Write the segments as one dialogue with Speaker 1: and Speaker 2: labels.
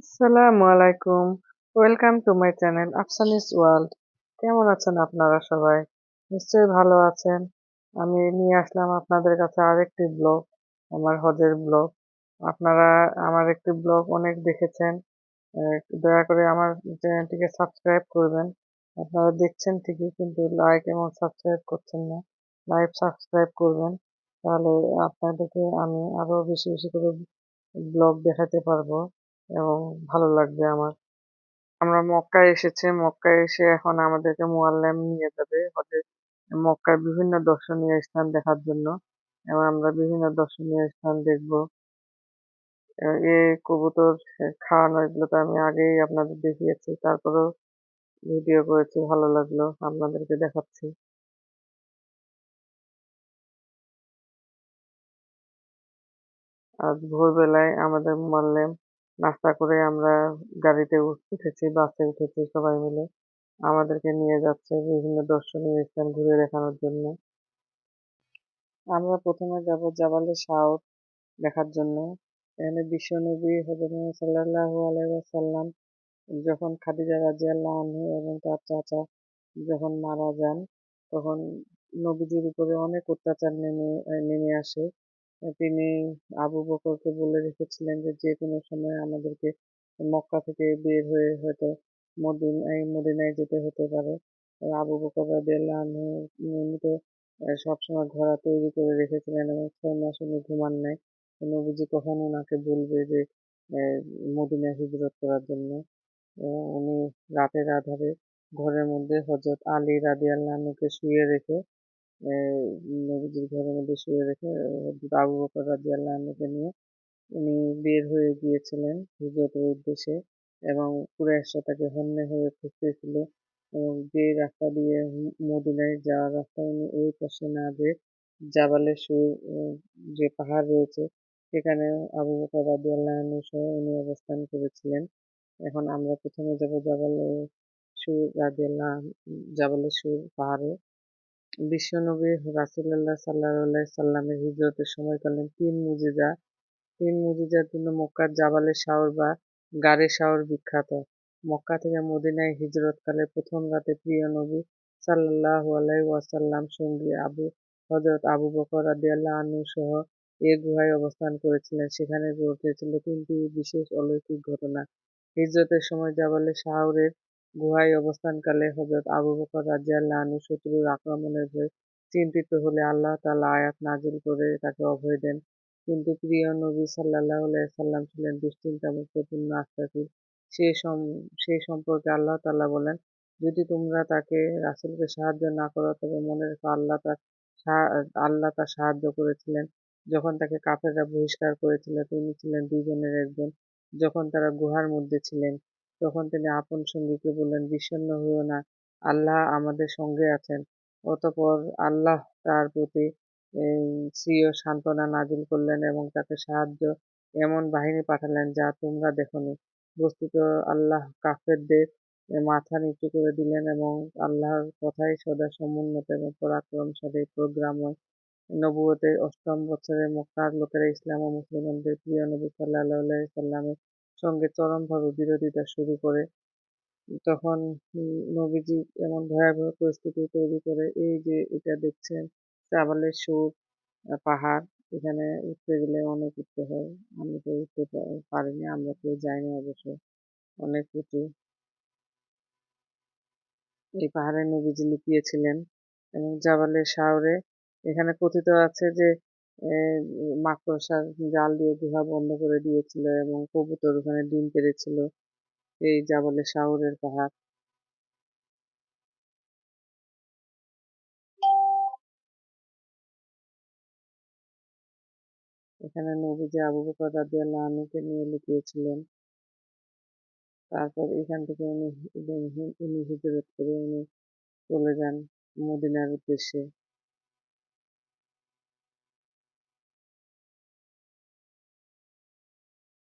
Speaker 1: আসসালামু আলাইকুম। Welcome to my channel Afsani's world কেমন আছেন আপনারা সবাই? নিশ্চয়ই ভালো আছেন। আমি নিয়ে আসলাম আপনাদের কাছে আরেকটি ব্লগ আমার হজের ব্লগ আপনারা আমার একটি ব্লগ অনেক দেখেছেন। দয়া করে আমার চ্যানেলটিকে সাবস্ক্রাইব করবেন। আপনারা দেখছেন ঠিকই, কিন্তু লাইক এবং সাবস্ক্রাইব করছেন না। লাইক সাবস্ক্রাইব করবেন। তাহলে আপনাদেরকে আমি আরও বেশি বেশি করে ব্লগ দেখাতে পারব। এবং ভালো লাগবে আমার। আমরা মক্কায় এসেছি। মক্কায় এসে এখন আমাদেরকে মুয়াল্লেম নিয়ে যাবে। হজে মক্কায় বিভিন্ন দর্শনীয় স্থান দেখার জন্য। এবং আমরা বিভিন্ন দর্শনীয় স্থান দেখব। এই কবুতর, খাওয়ানো, এগুলো তো আমি আগেই আপনাদের দেখিয়েছি। তারপরেও ভিডিও করেছি। ভালো লাগল আপনাদেরকে দেখাচ্ছি। আজ ভোরবেলায় আমাদের মুয়াল্লেম নাস্তা করে আমরা গাড়িতে উঠেছি, বাসে উঠেছি সবাই মিলে। আমাদেরকে নিয়ে যাচ্ছে বিভিন্ন দর্শনীয় স্থান ঘুরে দেখানোর জন্য। আমরা প্রথমে যাব জাবালে সাউথ দেখার জন্য। এখানে বিশ্বনবী হজরত সাল্লাল্লাহু আলাইহি ওয়াসাল্লাম যখন খাদিজা রাদিয়াল্লাহু আনহু এবং তার চাচা যখন মারা যান, তখন নবীজির উপরে অনেক অত্যাচার নেমে নেমে আসে। তিনি আবু বকরকে বলে রেখেছিলেন যে যে কোনো সময় আমাদেরকে মক্কা থেকে বের হয়ে হয়তো মদিনায় মদিনায় যেতে হতে পারে। আবু বকর রাদিয়াল্লাহু নিয়মিত সবসময় ঘোড়া তৈরি করে রেখেছিলেন এবং ছয় মাস উনি ঘুমান নাই। নবীজি কখন ওনাকে বলবে যে মদিনায় হিজরত করার জন্য। উনি রাতের আধারে ঘরের মধ্যে হজরত আলী রাদিয়াল্লাহু আনহুকে শুয়ে রেখে নবীজির ঘরের মধ্যে শুয়ে রেখে আবু বকর রাদিয়াল্লাহু আনহুকে নিয়ে উনি বের হয়ে গিয়েছিলেন হিজরতের উদ্দেশ্যে এবং কুরাইশরা তাকে হন্যে হয়ে খুঁজতেছিল। এবং যে রাস্তা দিয়ে মদিনায় যাওয়ার রাস্তা উনি ওই পাশে না যেয়ে জাবালে সুর যে পাহাড় রয়েছে সেখানে আবু বকর রাদিয়াল্লাহু আনহু সহ উনি অবস্থান করেছিলেন। এখন আমরা প্রথমে যাব জাবালে সুর, রাদিয়াল্লাহু জাবালে সুর পাহাড়ে। বিশ্বনবী রাসুল্লাহ সাল্লাহ সাল্লামের হিজরতের সময়কালীন তিন মুজিজা। তিন মুজিজার জন্য মক্কার জাবালে শাওর বা গাড়ে শাওর বিখ্যাত। মক্কা থেকে মদিনায় হিজরতকালে প্রথম রাতে প্রিয় নবী সাল্লাহ আলাই ওয়াসাল্লাম সঙ্গী আবু হজরত আবু বকর আদিয়াল্লাহ আনু সহ এ গুহায় অবস্থান করেছিলেন। সেখানে ঘটেছিল তিনটি বিশেষ অলৌকিক ঘটনা। হিজরতের সময় জাবালে শাহরের গুহায় অবস্থানকালে হজরত আবু বকর রাজিয়াল্লাহ আনু শত্রুর আক্রমণের ভয়ে চিন্তিত হলে আল্লাহ তালা আয়াত নাজিল করে তাকে অভয় দেন। কিন্তু প্রিয় নবী সাল্লাহ সাল্লাম ছিলেন দুশ্চিন্তামুক্তপূর্ণ আস্থাশীল সে সম, সে সম্পর্কে আল্লাহ তাআলা বলেন, যদি তোমরা তাকে রাসুলকে সাহায্য না করো, তবে মনে রেখো আল্লাহ তার আল্লাহ তার সাহায্য করেছিলেন। যখন তাকে কাফেররা বহিষ্কার করেছিল, তিনি ছিলেন দুইজনের একজন। যখন তারা গুহার মধ্যে ছিলেন তখন তিনি আপন সঙ্গীকে বললেন, বিষণ্ণ হইও না, আল্লাহ আমাদের সঙ্গে আছেন। অতপর আল্লাহ তার প্রতি স্বীয় সান্ত্বনা নাজিল করলেন এবং তাকে সাহায্য এমন বাহিনী পাঠালেন যা তোমরা দেখনি। বস্তুত আল্লাহ কাফেরদের মাথা নিচু করে দিলেন এবং আল্লাহর কথাই সদা সমুন্নত এবং পরাক্রমশালী প্রোগ্রাময়। নবুয়তের অষ্টম বছরে মক্কার লোকেরা ইসলাম ও মুসলমানদের প্রিয় নবী সাল্লাহ সাল্লামের সঙ্গে চরমভাবে বিরোধিতা শুরু করে। তখন নবীজি এমন ভয়াবহ পরিস্থিতি তৈরি করে, এই যে এটা দেখছেন চাবালের সুর পাহাড়, এখানে উঠতে গেলে অনেক উঠতে হয়। আমি তো উঠতে পারিনি, আমরা কেউ যাইনি অবশ্য, অনেক উঁচু। এই পাহাড়ে নবীজি লুকিয়েছিলেন এবং জাবালের শাওরে এখানে কথিত আছে যে মাকড়সার জাল দিয়ে গুহা বন্ধ করে দিয়েছিল এবং কবুতর ওখানে ডিম পেড়েছিল। এই জাবালে শাওরের পাহাড়। এখানে নবীজি আবু বকর রাদিয়াল্লাহু নিয়ে লুকিয়েছিলেন। তারপর এখান থেকে উনি উনি হিজরত করে উনি চলে যান মদিনার উদ্দেশ্যে।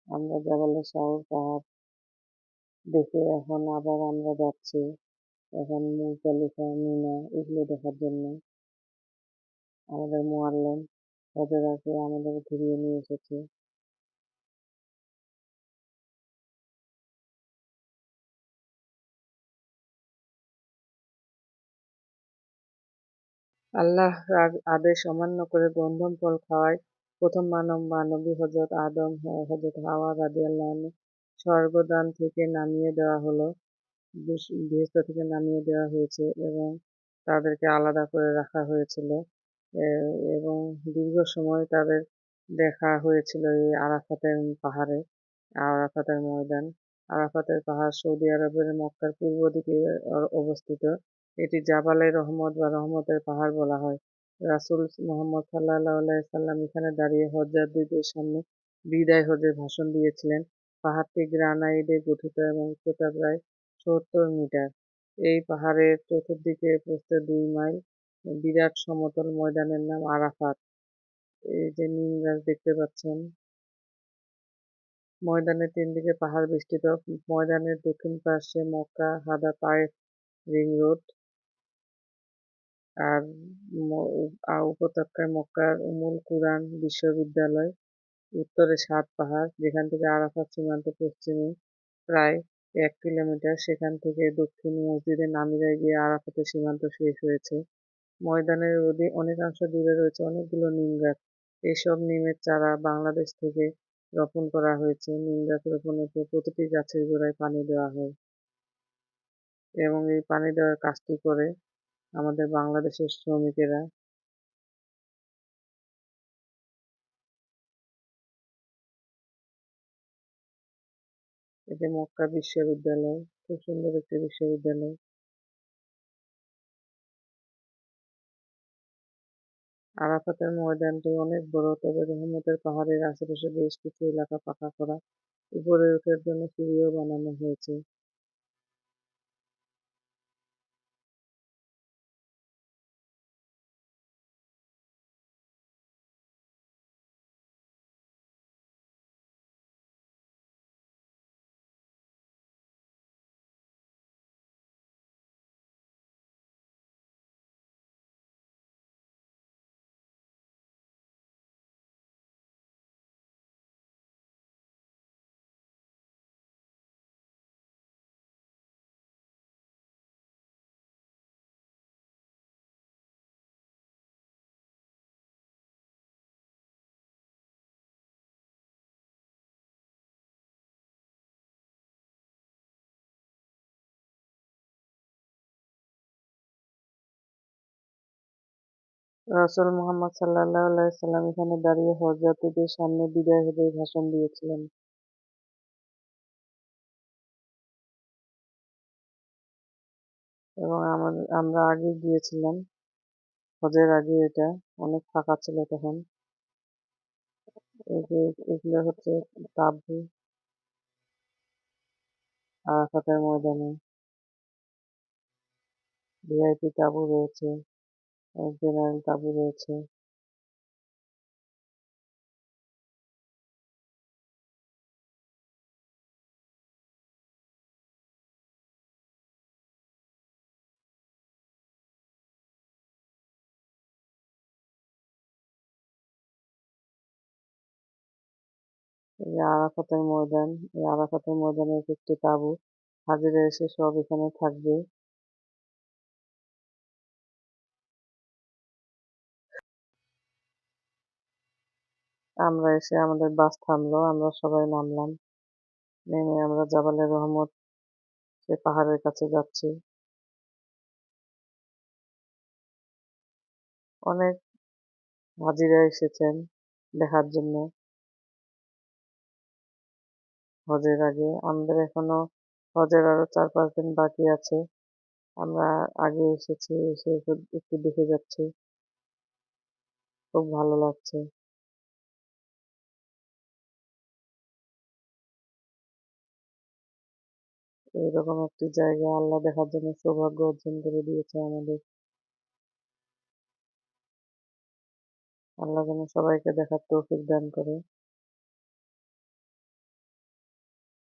Speaker 1: আমরা জবালে শাহুর পাহাড় দেখে এখন আবার আমরা যাচ্ছি। এখন মুজদালিফা মিনা এগুলো দেখার জন্য। আমাদের মোয়াল্লেম আগে আমাদের ঘুরিয়ে নিয়ে এসেছে। আল্লাহ আদেশ অমান্য করে গন্ধম ফল খাওয়ায়। প্রথম মানব বা নবী হজরত আদম হজরত হাওয়া রাদিয়াল্লাহু আনহু স্বর্গদান থেকে নামিয়ে দেওয়া হলো। বৃহস্পতি থেকে নামিয়ে দেওয়া হয়েছে এবং তাদেরকে আলাদা করে রাখা হয়েছিল। এবং দীর্ঘ সময় তাদের দেখা হয়েছিল এই আরাফাতের পাহাড়ে, আরাফাতের ময়দান। আরাফাতের পাহাড় সৌদি আরবের মক্কার পূর্ব দিকে অবস্থিত। এটি জাবালে রহমত বা রহমতের পাহাড় বলা হয়। রাসুল মোহাম্মদ সাল্লাহ সাল্লাম এখানে দাঁড়িয়ে হজযাত্রীদের সামনে বিদায় হজে ভাষণ দিয়েছিলেন। পাহাড়টি গ্রানাইডে গঠিত এবং উচ্চতা প্রায় সত্তর মিটার। এই পাহাড়ের চতুর্দিকে প্রস্থে দুই মাইল বিরাট সমতল ময়দানের নাম আরাফাত। এই যে নিম গাছ দেখতে পাচ্ছেন। ময়দানের তিন দিকে পাহাড় বেষ্টিত। ময়দানের দক্ষিণ পাশে মক্কা হাদা পায়ে রিং রোড। আর উপত্যকায় মক্কার উমুল কুরআন বিশ্ববিদ্যালয়, উত্তরে সাত পাহাড়, যেখান থেকে আরাফাত সীমান্ত পশ্চিমে প্রায় এক কিলোমিটার, সেখান থেকে দক্ষিণ মসজিদে নামিরায় গিয়ে আরাফাতের সীমান্ত শেষ হয়েছে। ময়দানের অনেকাংশ দূরে রয়েছে অনেকগুলো নিম গাছ। এসব নিমের চারা বাংলাদেশ থেকে রোপণ করা হয়েছে। নিম গাছ রোপণের পর প্রতিটি গাছের গোড়ায় পানি দেওয়া হয় এবং এই পানি দেওয়ার কাজটি করে আমাদের বাংলাদেশের শ্রমিকেরা। এটি মক্কা বিশ্ববিদ্যালয়, খুব সুন্দর একটি বিশ্ববিদ্যালয়। আরাফাতের ময়দানটি অনেক বড়, তবে রহমতের পাহাড়ের আশেপাশে বেশ কিছু এলাকা পাকা করা উপরে ওঠার জন্য সিঁড়িও বানানো হয়েছে। রাসূল মুহাম্মদ সাল্লাল্লাহু সাল্লাম এখানে দাঁড়িয়ে হজযাত্রীদের সামনে বিদায় হজের ভাষণ দিয়েছিলেন। এবং আমরা আগে গিয়েছিলাম। হজের আগে এটা অনেক ফাঁকা ছিল তখন। এগুলো হচ্ছে তাবু। আরাফাতের ময়দানে ভিআইপি তাবু রয়েছে। জেনারেল তাবু রয়েছে। এই আরাফাতের ময়দান, এই আরাফাতের ময়দানের একটি তাবু হাজিরা এসে সব এখানে থাকবে। আমরা এসে আমাদের বাস থামলো, আমরা সবাই নামলাম। নেমে আমরা জাবালে রহমত সে পাহাড়ের কাছে যাচ্ছি। অনেক হাজিরা এসেছেন দেখার জন্য। হজের আগে আমাদের এখনও হজের আরও চার পাঁচ দিন বাকি আছে। আমরা আগে এসেছি, এসে একটু দেখে যাচ্ছি। খুব ভালো লাগছে। এইরকম একটি জায়গা আল্লাহ দেখার জন্য সৌভাগ্য অর্জন করে দিয়েছে আমাদের। আল্লাহ যেন সবাইকে দেখার তৌফিক দান করে।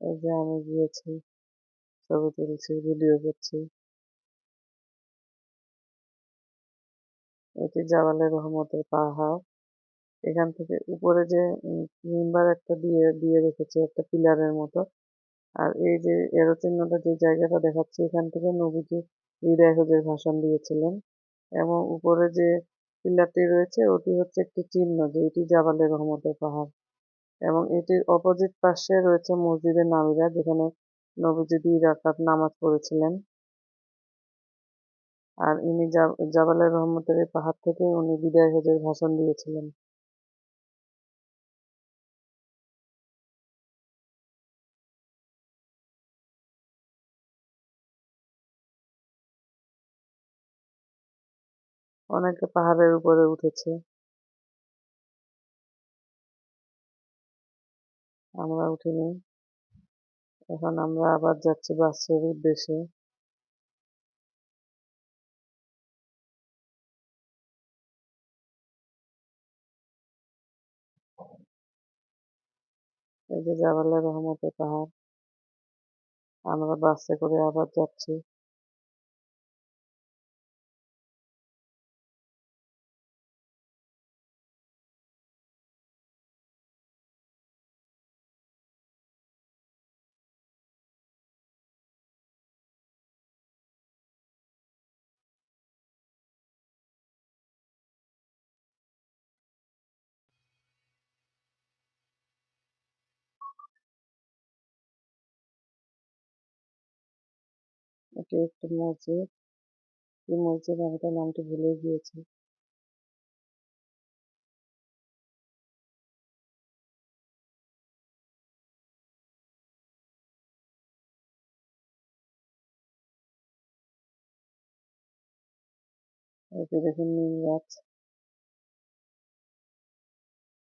Speaker 1: এই যে আমি গিয়েছি, ছবি তুলছি, ভিডিও করছি। এটি জাবালে রহমতের পাহাড়। এখান থেকে উপরে যে মেম্বার একটা দিয়ে দিয়ে রেখেছে, একটা পিলারের মতো। আর এই যে এরো চিহ্নটা যে জায়গাটা দেখাচ্ছে, এখান থেকে নবীজি হৃদয় হজের ভাষণ দিয়েছিলেন। এবং উপরে যে পিলারটি রয়েছে, ওটি হচ্ছে একটি চিহ্ন, যে এটি জাবালে রহমতের পাহাড়। এবং এটির অপোজিট পাশে রয়েছে মসজিদে নামিরা, যেখানে নবীজি দুই নামাজ পড়েছিলেন। আর ইনি জাবালে রহমতের এই পাহাড় থেকে উনি বিদায় হজের ভাষণ দিয়েছিলেন। অনেকে পাহাড়ের উপরে উঠেছে। আমরা উঠিনি। এখন আমরা আবার যাচ্ছি বাসের উদ্দেশ্যে। এই যে জাবালে রহমতের পাহাড়। আমরা বাসে করে আবার যাচ্ছি। এটি একটি মসজিদ এই মসজিদ আমি তার নামটি ভুলে গিয়েছি। এটি দেখুন নিম গাছ।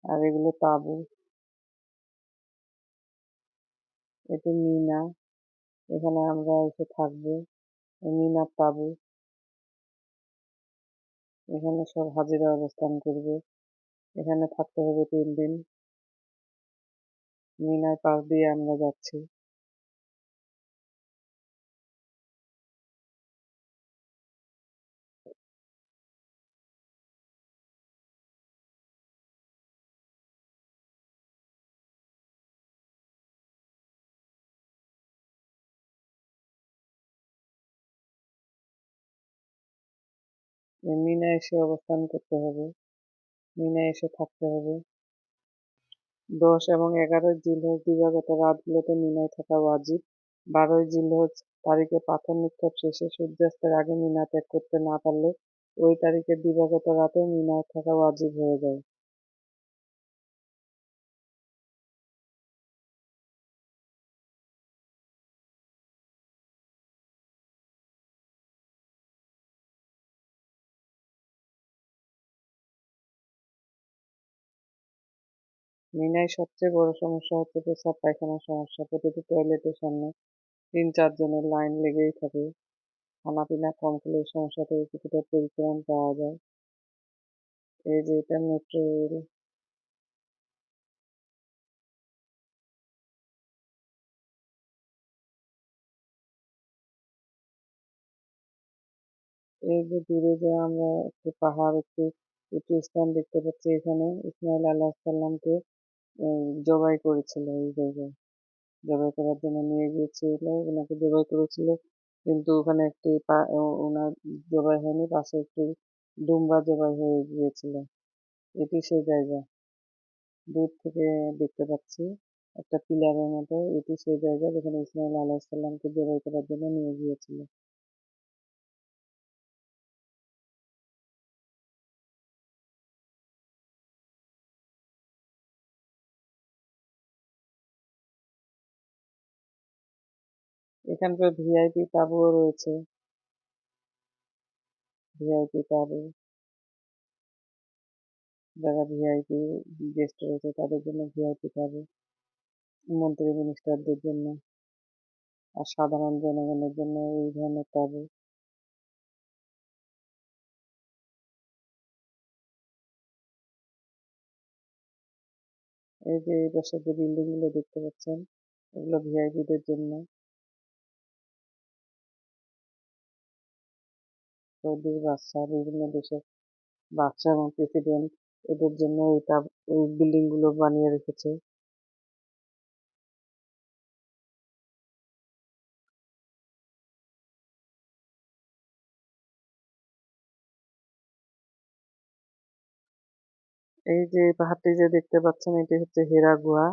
Speaker 1: আর এগুলো তাবু এটি মিনা। এখানে আমরা এসে থাকব, মিনার পাব। এখানে সব হাজিরা অবস্থান করবে। এখানে থাকতে হবে তিন দিন। মিনার পাশ দিয়ে আমরা যাচ্ছি। মিনা এসে অবস্থান করতে হবে, মিনা এসে থাকতে হবে। দশ এবং এগারোই জিলহজ দিবাগত রাতগুলোতে মিনায় থাকা ওয়াজিব। বারোই জিলহজ তারিখে পাথর নিক্ষেপ শেষে সূর্যাস্তের আগে মিনা ত্যাগ করতে না পারলে ওই তারিখে দিবাগত রাতে মিনায় থাকা ওয়াজিব হয়ে যায়। মিনায় সবচেয়ে বড় সমস্যা হচ্ছে পেশাব পায়খানার সমস্যা। প্রতিটি টয়লেটের সামনে তিন চারজনের লাইন লেগেই থাকে। খানাপিনা কম খেলে সমস্যা থেকে কিছুটা পরিত্রাণ পাওয়া যায়। এই যে এটা মেট্রো এই যে দূরে যে আমরা একটি পাহাড়, একটি একটি স্থান দেখতে পাচ্ছি এখানে, ইসমাইল আল্লাহ জবাই করেছিল এই জায়গায়। জবাই করার জন্য নিয়ে গিয়েছিল ওনাকে জবাই করেছিল। কিন্তু ওখানে একটি ওনার জবাই হয়নি, পাশে একটি দুম্বা জবাই হয়ে গিয়েছিল। এটি সেই জায়গা। দূর থেকে দেখতে পাচ্ছি একটা পিলারের মতো। এটি সেই জায়গা যেখানে ইসমাইল আলাহিসাল্লামকে জবাই করার জন্য নিয়ে গিয়েছিল। এখানকার ভিআইপি তাঁবুও রয়েছে। ভিআইপি তাঁবু। যারা ভিআইপি গেস্ট রয়েছে, তাদের জন্য ভিআইপি তাঁবু। মন্ত্রী মিনিস্টারদের জন্য আর সাধারণ জনগণের জন্য এই ধরনের তাঁবু। এই যে এই পাশে যে বিল্ডিংগুলো দেখতে পাচ্ছেন, এগুলো ভিআইপিদের জন্য। সৌদির বাদশাহ বিভিন্ন দেশের বাদশাহ এবং প্রেসিডেন্ট এদের জন্য এটা এই বিল্ডিংগুলো বানিয়ে রেখেছে। এই যে পাহাড়টি যে দেখতে পাচ্ছেন, এটি হচ্ছে হেরা গুহা।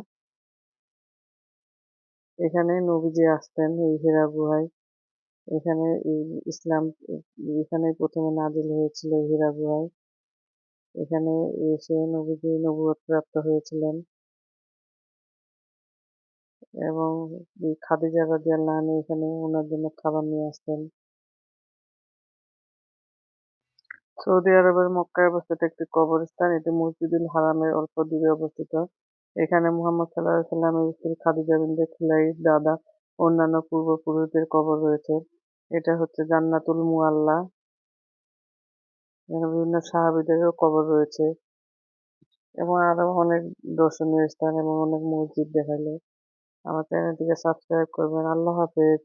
Speaker 1: এখানে নবীজি আসতেন এই হেরা গুহায়। এখানে এই ইসলাম, এখানে প্রথমে নাজিল হয়েছিল হীরা গুহায়। এখানে এসে নবীজি নবুয়ত প্রাপ্ত হয়েছিলেন। এবং খাদিজা রাদিয়াল্লাহু আনহা এখানে ওনার জন্য খাবার নিয়ে আসতেন। সৌদি আরবের মক্কায় অবস্থিত একটি কবরস্থান, এটি মসজিদুল হারামের অল্প দূরে অবস্থিত। এখানে মুহাম্মদ সাল্লাহ সাল্লামের স্ত্রী খাদিজা বিনতে খুলাইর দাদা অন্যান্য পূর্বপুরুষদের কবর রয়েছে। এটা হচ্ছে জান্নাতুল মুআল্লা। এখানে বিভিন্ন সাহাবিদেরও কবর রয়েছে। এবং আরও অনেক দর্শনীয় স্থান এবং অনেক মসজিদ দেখাল আমার চ্যানেলটিকে সাবস্ক্রাইব করবেন। আল্লাহ হাফেজ।